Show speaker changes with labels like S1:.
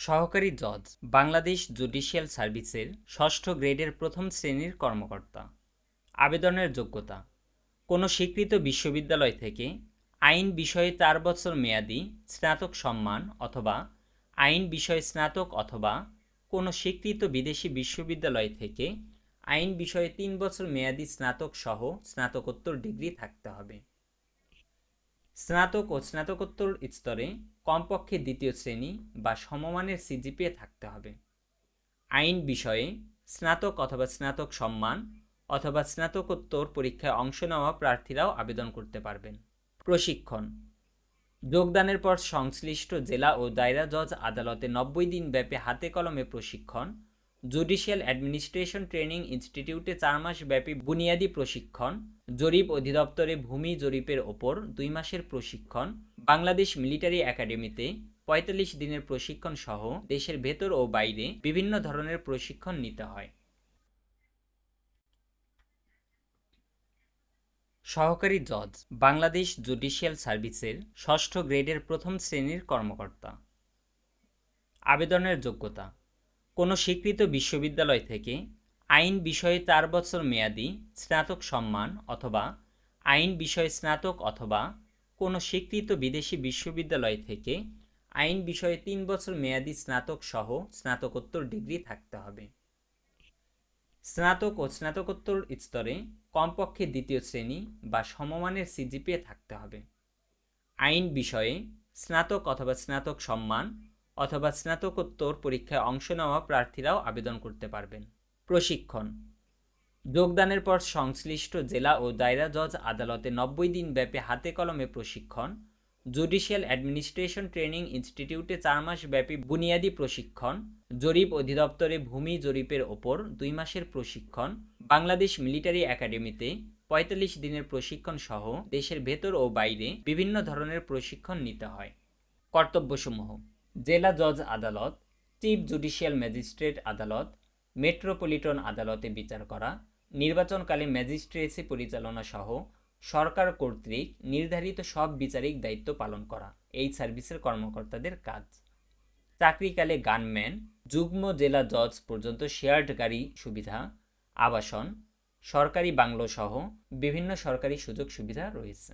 S1: সহকারী জজ, বাংলাদেশ জুডিশিয়াল সার্ভিসের ষষ্ঠ গ্রেডের প্রথম শ্রেণির কর্মকর্তা। আবেদনের যোগ্যতা, কোনো স্বীকৃত বিশ্ববিদ্যালয় থেকে আইন বিষয়ে চার বছর মেয়াদি স্নাতক সম্মান অথবা আইন বিষয়ে স্নাতক অথবা কোনো স্বীকৃত বিদেশি বিশ্ববিদ্যালয় থেকে আইন বিষয়ে তিন বছর মেয়াদি স্নাতক সহ স্নাতকোত্তর ডিগ্রি থাকতে হবে। স্নাতক ও স্নাতকোত্তর স্তরে কমপক্ষে দ্বিতীয় শ্রেণি বা সমমানের সিজিপিএ থাকতে হবে। আইন বিষয়ে স্নাতক অথবা স্নাতক সম্মান অথবা স্নাতকোত্তর পরীক্ষায় অংশ নেওয়া প্রার্থীরাও আবেদন করতে পারবেন। প্রশিক্ষণ। যোগদানের পর সংশ্লিষ্ট জেলা ও দায়রা জজ আদালতে নব্বই দিন ব্যাপী হাতে কলমে প্রশিক্ষণ জুডিশিয়াল অ্যাডমিনিস্ট্রেশন ট্রেনিং ইনস্টিটিউটে চার মাস ব্যাপী বুনিয়াদী প্রশিক্ষণ, জরিপ অধিদপ্তরে ভূমি জরিপের ওপর দুই মাসের প্রশিক্ষণ, বাংলাদেশ মিলিটারি একাডেমিতে পঁয়তাল্লিশ দিনের প্রশিক্ষণ সহ দেশের ভেতর ও বাইরে বিভিন্ন ধরনের প্রশিক্ষণ নিতে হয়। সহকারী জজ, বাংলাদেশ জুডিশিয়াল সার্ভিসের ষষ্ঠ গ্রেডের প্রথম শ্রেণির কর্মকর্তা। আবেদনের যোগ্যতা কোনো স্বীকৃত বিশ্ববিদ্যালয় থেকে আইন বিষয়ে চার বছর মেয়াদি স্নাতক সম্মান অথবা আইন বিষয়ে স্নাতক অথবা কোনো স্বীকৃত বিদেশি বিশ্ববিদ্যালয় থেকে আইন বিষয়ে তিন বছর মেয়াদি স্নাতক সহ স্নাতকোত্তর ডিগ্রি থাকতে হবে। স্নাতক ও স্নাতকোত্তর স্তরে কমপক্ষে দ্বিতীয় শ্রেণি বা সমমানের সিজিপিএ থাকতে হবে। আইন বিষয়ে স্নাতক অথবা স্নাতক সম্মান অথবা স্নাতকোত্তর পরীক্ষায় অংশ নেওয়া প্রার্থীরাও আবেদন করতে পারবেন। প্রশিক্ষণ। যোগদানের পর সংশ্লিষ্ট জেলা ও দায়রা জজ আদালতে নব্বই দিন ব্যাপী হাতে কলমে প্রশিক্ষণ, জুডিশিয়াল অ্যাডমিনিস্ট্রেশন ট্রেনিং ইনস্টিটিউটে চার মাস ব্যাপী বুনিয়াদী প্রশিক্ষণ, জরিপ অধিদপ্তরে ভূমি জরিপের ওপর দুই মাসের প্রশিক্ষণ, বাংলাদেশ মিলিটারি একাডেমিতে পঁয়তাল্লিশ দিনের প্রশিক্ষণ সহ দেশের ভেতর ও বাইরে বিভিন্ন ধরনের প্রশিক্ষণ নিতে হয়। কর্তব্যসমূহ। জেলা জজ আদালত, চিফ জুডিশিয়াল ম্যাজিস্ট্রেট আদালত, মেট্রোপলিটন আদালতে বিচার করা, নির্বাচনকালে ম্যাজিস্ট্রেসি পরিচালনা সহ সরকার কর্তৃক নির্ধারিত সব বিচারিক দায়িত্ব পালন করা, এই সার্ভিসের কর্মকর্তাদের কাজ। চাকরিকালে গানম্যান, যুগ্ম জেলা জজ পর্যন্ত শেয়ার্ড গাড়ি সুবিধা, আবাসন, সরকারি বাংলো সহ বিভিন্ন সরকারি সুযোগ সুবিধা রয়েছে।